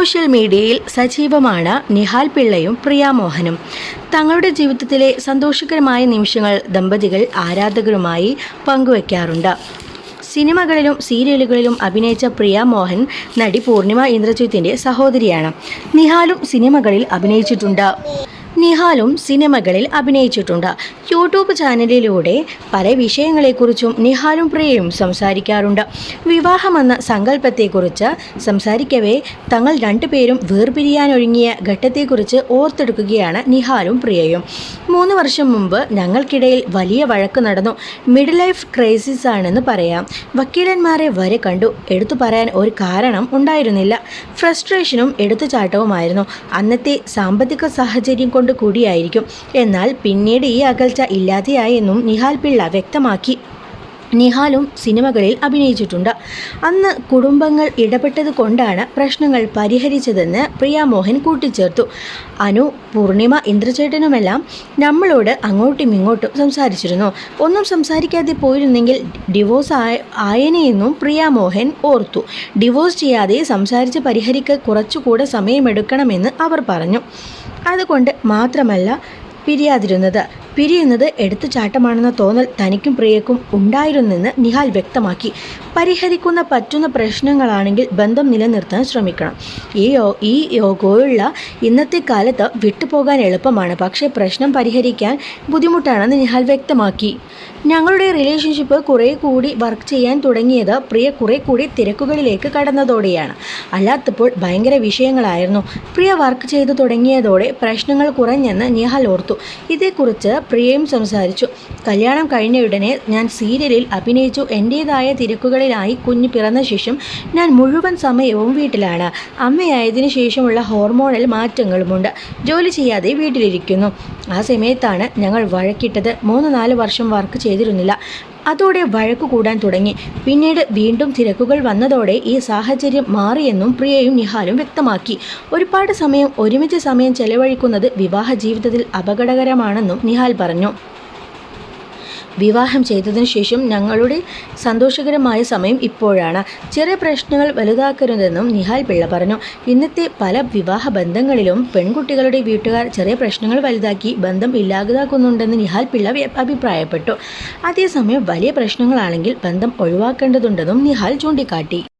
Social മീഡിയയിൽ സജീവമാണ് നിഹാൽ പിള്ളയും പ്രിയ മോഹനും. തങ്ങളുടെ ജീവിതത്തിലെ സന്തോഷകരമായ നിമിഷങ്ങൾ ദമ്പതികൾ ആരാധകരുമായി പങ്കുവയ്ക്കാറുണ്ട് സിനിമകളിലും സീരിയലുകളിലും അഭിനയിച്ച പ്രിയ മോഹൻ നടി പൂർണിമ ഇന്ദ്രജിത്തിന്റെ സഹോദരിയാണ്. നിഹാലും സിനിമകളിൽ അഭിനയിച്ചിട്ടുണ്ട്. നിഹാലും സിനിമകളിൽ അഭിനയിച്ചിട്ടുണ്ട്. യൂട്യൂബ് ചാനലിലൂടെ പല വിഷയങ്ങളെക്കുറിച്ചും നിഹാലും പ്രിയയും സംസാരിക്കാറുണ്ട്. വിവാഹമെന്ന സങ്കല്പത്തെക്കുറിച്ച് സംസാരിക്കവേ തങ്ങൾ രണ്ടുപേരും വേർപിരിയാനൊരുങ്ങിയ ഘട്ടത്തെക്കുറിച്ച് ഓർത്തെടുക്കുകയാണ് നിഹാലും പ്രിയയും. മൂന്ന് വർഷം മുമ്പ് ഞങ്ങൾക്കിടയിൽ വലിയ വഴക്ക് നടന്നു. മിഡിൽ ലൈഫ് ക്രൈസിസ് ആണെന്ന് പറയാം. വക്കീലന്മാരെ വരെ കണ്ടു. എടുത്തു പറയാൻ ഒരു കാരണം ഉണ്ടായിരുന്നില്ല. ഫ്രസ്ട്രേഷനും എടുത്തുചാട്ടവുമായിരുന്നു. അന്നത്തെ സാമ്പത്തിക സാഹചര്യം കൊണ്ട് കൂടിയായിരിക്കും. എന്നാൽ പിന്നീട് ഈ അകൽച്ച ഇല്ലാതെയായെന്നും നിഹാൽ പിള്ള വ്യക്തമാക്കി. നിഹാലും സിനിമകളിൽ അഭിനയിച്ചിട്ടുണ്ട്. അന്ന് കുടുംബങ്ങൾ ഇടപെട്ടത് കൊണ്ടാണ് പ്രശ്നങ്ങൾ പരിഹരിച്ചതെന്ന് പ്രിയ മോഹൻ കൂട്ടിച്ചേർത്തു. അനു പൂർണിമ ഇന്ദ്രചേട്ടനുമെല്ലാം നമ്മളോട് അങ്ങോട്ടും ഇങ്ങോട്ടും സംസാരിച്ചിരുന്നു. ഒന്നും സംസാരിക്കാതെ പോയിരുന്നെങ്കിൽ ഡിവോഴ്സ് ആയ ആയനെയെന്നും പ്രിയ മോഹൻ ഓർത്തു. ഡിവോഴ്സ് ചെയ്യാതെ സംസാരിച്ച് പരിഹരിക്കാൻ കുറച്ചുകൂടെ സമയമെടുക്കണമെന്ന് അവർ പറഞ്ഞു. അതുകൊണ്ട് മാത്രമല്ല പിരിയാതിരുന്നത്. പിരിയുന്നത് എടുത്തുചാട്ടമാണെന്ന തോന്നൽ തനിക്കും പ്രിയക്കും ഉണ്ടായിരുന്നെന്ന് നിഹാൽ വ്യക്തമാക്കി. പരിഹരിക്കുന്ന പറ്റുന്ന പ്രശ്നങ്ങളാണെങ്കിൽ ബന്ധം നിലനിർത്താൻ ശ്രമിക്കണം. ഈ യോ ഈ യോഗമുള്ള ഇന്നത്തെ കാലത്ത് വിട്ടുപോകാൻ എളുപ്പമാണ്. പക്ഷേ പ്രശ്നം പരിഹരിക്കാൻ ബുദ്ധിമുട്ടാണെന്ന് നിഹാൽ വ്യക്തമാക്കി. ഞങ്ങളുടെ റിലേഷൻഷിപ്പ് കുറേ കൂടി വർക്ക് ചെയ്യാൻ തുടങ്ങിയത് പ്രിയ കുറേ കൂടി തിരക്കുകളിലേക്ക് കടന്നതോടെയാണ്. അല്ലാത്തപ്പോൾ ഭയങ്കര വിഷയങ്ങളായിരുന്നു. പ്രിയ വർക്ക് ചെയ്തു തുടങ്ങിയതോടെ പ്രശ്നങ്ങൾ കുറഞ്ഞെന്ന് നിഹാൽ ഓർത്തു. ഇതേക്കുറിച്ച് പ്രിയയും സംസാരിച്ചു. കല്യാണം കഴിഞ്ഞ ഉടനെ ഞാൻ സീരിയലിൽ അഭിനയിച്ചു. എന്റേതായ തിരക്കുകളിലായി കുഞ്ഞ് പിറന്ന ശേഷം ഞാൻ മുഴുവൻ സമയവും വീട്ടിലാണ്. അമ്മയായതിനു ശേഷമുള്ള ഹോർമോണൽ മാറ്റങ്ങളുമുണ്ട്. ജോലി ചെയ്യാതെ വീട്ടിലിരിക്കുന്നു. ആ സമയത്താണ് ഞങ്ങൾ വഴക്കിട്ടത്. മൂന്ന് നാല് വർഷം വർക്ക് ചെയ്തിരുന്നില്ല. അതോടെ വഴക്കു കൂടാൻ തുടങ്ങി. പിന്നീട് വീണ്ടും തിരക്കുകൾ വന്നതോടെ ഈ സാഹചര്യം മാറിയെന്നും പ്രിയയും നിഹാലും വ്യക്തമാക്കി. ഒരുപാട് സമയം ഒരുമിച്ച് സമയം ചെലവഴിക്കുന്നത് വിവാഹ ജീവിതത്തിൽ അപകടകരമാണെന്നും നിഹാൽ പറഞ്ഞു. വിവാഹം ചെയ്തതിന് ശേഷം ഞങ്ങളുടെ സന്തോഷകരമായ സമയം ഇപ്പോഴാണ്. ചെറിയ പ്രശ്നങ്ങൾ വലുതാക്കരുതെന്നും നിഹാൽ പിള്ള പറഞ്ഞു. ഇന്നത്തെ പല വിവാഹ ബന്ധങ്ങളിലും പെൺകുട്ടികളുടെ വീട്ടുകാർ ചെറിയ പ്രശ്നങ്ങൾ വലുതാക്കി ബന്ധം ഇല്ലാതാക്കുന്നുണ്ടെന്ന് നിഹാൽ പിള്ള അഭിപ്രായപ്പെട്ടു. അതേസമയം വലിയ പ്രശ്നങ്ങളാണെങ്കിൽ ബന്ധം ഒഴിവാക്കേണ്ടതുണ്ടെന്നും നിഹാൽ ചൂണ്ടിക്കാട്ടി.